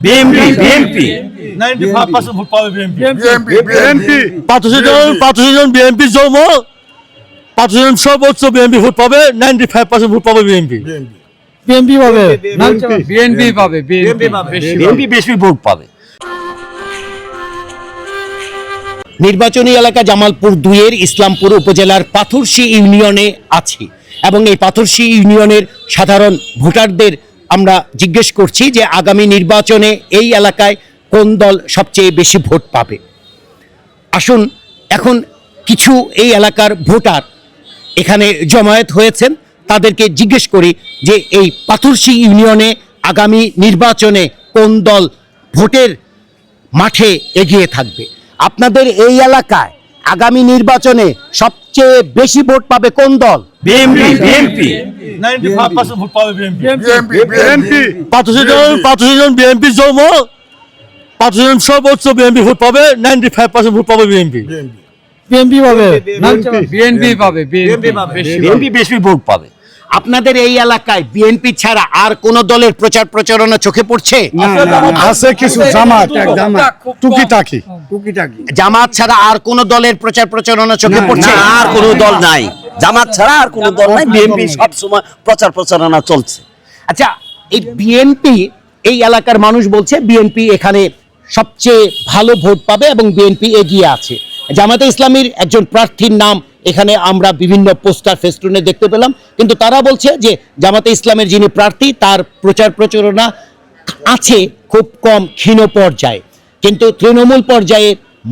BMP BMP 95% ভোট পাবে BNP BNP পাঁচশো জন পাঁচশো জন পাঁচশো সর্বোচ্চ ভোট পাবে নাইনটি ফাইভ পার্সেন্ট ভোট পাবে বিএনপি বিএনপি পাবে বিএনপি পাবে বিএনপি বিএনপি বেশি ভোট পাবে নির্বাচনী এলাকা জামালপুর দুইয়ের ইসলামপুর উপজেলার পাথরশী ইউনিয়নে আছি এবং এই পাথরশী ইউনিয়নের সাধারণ ভোটারদের আমরা জিজ্ঞেস করছি যে আগামী নির্বাচনে এই এলাকায় কোন দল সবচেয়ে বেশি ভোট পাবে। আসুন, এখন কিছু এই এলাকার ভোটার এখানে জমায়েত হয়েছেন, তাদেরকে জিজ্ঞেস করি যে এই পাথরশী ইউনিয়নে আগামী নির্বাচনে কোন দল ভোটের মাঠে এগিয়ে থাকবে। আপনাদের এই এলাকায় আগামী নির্বাচনে সবচেয়ে বেশি ভোট পাবে কোন দল? বিএমপি বিএমপি 95% ভোট পাবে বিএনপি বিএনপি বিএনপি পাঁচশো জন পাঁচশো জন বিএনপি জন্ম পাঁচশো জন সর্বোচ্চ বিএনপি ভোট পাবে নাইনটি ফাইভ পার্সেন্ট ভোট পাবে বিএনপি পাবে বিএনপি পাবে বিএনপি বিএনপি বেশি ভোট পাবে আপনাদের এই এলাকায় বিএনপি ছাড়া আর কোন দলের প্রচার প্রচারণা চোখে পড়ছে? আছে কিছু জামাত ছাড়া আর কোন দলের প্রচার প্রচারণা চোখে পড়ছে? আর কোন দল নাই। জামাত ছাড়া আর কোন দল নাই। বিএনপি সব সময় প্রচার প্রচারণা চলছে। আচ্ছা এই বিএনপি এই এলাকার মানুষ বলছে বিএনপি এখানে সবচেয়ে ভালো ভোট পাবে এবং বিএনপি এগিয়ে আছে। জামাতে ইসলামীর একজন প্রার্থীর নাম এখানে আমরা বিভিন্ন পোস্টার ফেস্টুনে দেখতে পেলাম। কিন্তু তারা বলছে যে জামাতে ইসলামের যিনি প্রার্থী, তার প্রচার প্রচারণা আছে, খুব কম ক্ষীণ পর্যায়ে। কিন্তু তৃণমূল পর্যায়ে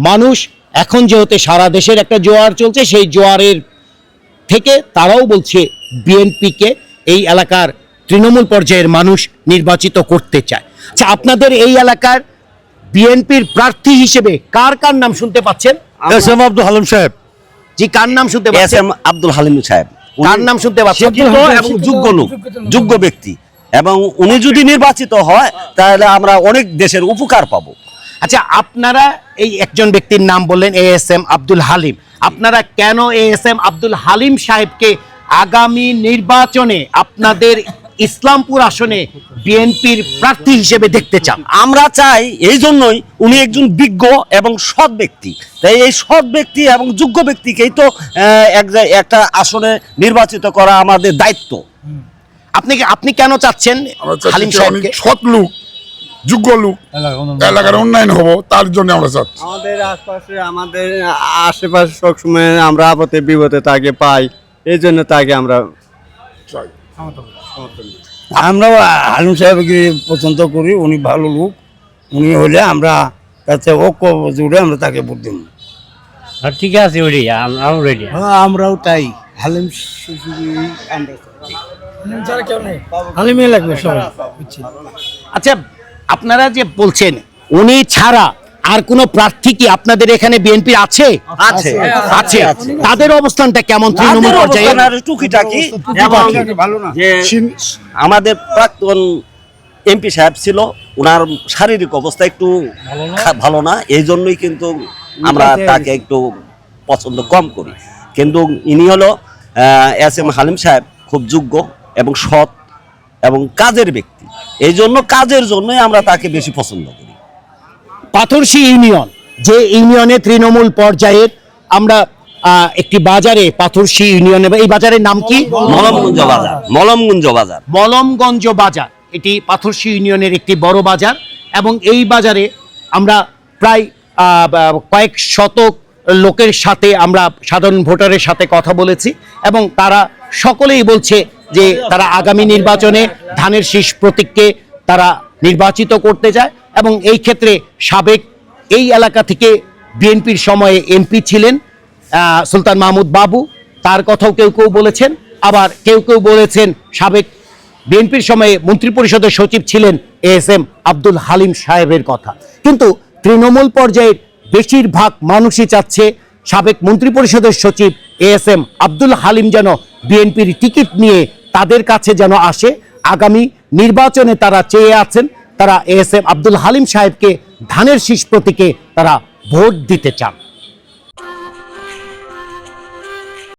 মানুষ এখন যেহেতু সারা দেশের একটা জোয়ার চলছে, সেই জোয়ারের থেকে তারাও বলছে বিএনপিকে এই এলাকার তৃণমূল পর্যায়ের মানুষ নির্বাচিত করতে চায়। আচ্ছা আপনাদের এই এলাকার বিএনপির প্রার্থী হিসেবে কার কার নাম শুনতে পাচ্ছেন? আব্দুল হালিম সাহেব। জি কার নাম শুনতে এস পাচ্ছেন এম আব্দুল হালিম সাহেব। কার নাম শুনতে পাচ্ছেন? এবং যোগ্য লোক। যোগ্য ব্যক্তি। এবং উনি যদি নির্বাচিত হয় তাহলে আমরা অনেক দেশের উপকার পাবো। আচ্ছা আপনারা এই একজন ব্যক্তির নাম বললেন A S M Abdul Halim. আপনারা কেন A S M Abdul Halim সাহেবকে আগামী নির্বাচনে আপনাদের ইসলামপুর আসনে বিএনপির প্রার্থী হিসেবে দেখতে চান। আমরা চাই এই জন্যই উনি একজন বিজ্ঞ এবং সৎ ব্যক্তি। তাই এই সৎ ব্যক্তি এবং যোগ্য ব্যক্তিকেই তো একটা আসনে নির্বাচিত করা আমাদের দায়িত্ব। আপনি আপনি কেন চাচ্ছেন হালিম সাহেবকে? সৎ লোক যোগ্য লোক। এলাকার উন্নয়ন হব তার জন্য আমরা চাচ্ছি। আমাদের আশপাশে আমাদের আশেপাশে সবসময় আমরা আপদে বিপদে তাকে পাই এই জন্য তাকে আমরা চাই। আমরা হালিম সাহেবকে পছন্দ করি উনি ভালো লোক। উনি হলে আমরা তাতে ঐক্য জুড়ে আমরা তাকে ভোট দেব। ঠিক আছে ওই রেডি আমরাও তাই। হালিম হালিমে লাগবে সবাই। আচ্ছা আপনারা যে বলছেন উনি ছাড়া আর কোন প্রার্থী কি আপনাদের এখানে বিএনপির আছে? আছে। আছে। তাদের অবস্থানটা কেমন তৃণমূল পর্যায়ে? টুকিটাকি এবং আমাদের প্রাক্তন এমপি সাহেব ছিল ওনার শারীরিক অবস্থা একটু ভালো না এই জন্যই কিন্তু আমরা তাকে একটু পছন্দ কম করি। কিন্তু ইনি হলো এস এম হালিম সাহেব খুব যোগ্য এবং সৎ এবং কাজের ব্যক্তি। এই জন্য কাজের জন্যই আমরা তাকে বেশি পছন্দ করি। পাথরশী ইউনিয়ন যে ইউনিয়নে তৃণমূল পর্যায়ের আমরা একটি বাজারে পাথরশী ইউনিয়নে এই বাজারের নাম কি? মলমগঞ্জ বাজার মলমগঞ্জ বাজার। মলমগঞ্জ বাজার এটি পাথরশী ইউনিয়নের একটি বড় বাজার এবং এই বাজারে আমরা প্রায় কয়েক শতক লোকের সাথে আমরা সাধারণ ভোটারের সাথে কথা বলেছি এবং তারা সকলেই বলছে যে তারা আগামী নির্বাচনে ধানের শীষ প্রতীককে তারা নির্বাচিত করতে চায় এবং এই ক্ষেত্রে সাবেক এই এলাকা থেকে বিএনপির সময়ে এমপি ছিলেন সুলতান মাহমুদ বাবু। তার কথাও কেউ কেউ বলেছেন। আবার কেউ কেউ বলেছেন সাবেক বিএনপির সময়ে মন্ত্রিপরিষদের সচিব ছিলেন এস এম আব্দুল হালিম সাহেবের কথা। কিন্তু তৃণমূল পর্যায়ের বেশিরভাগ মানুষই চাচ্ছে সাবেক মন্ত্রিপরিষদের সচিব A S M Abdul Halim যেন বিএনপির টিকিট নিয়ে তাদের কাছে যেন আসে। আগামী নির্বাচনে তারা চেয়ে আছেন, তারা এস এম আব্দুল হালিম সাহেবকে ধানের শীষ প্রতীকে তারা ভোট দিতে চান।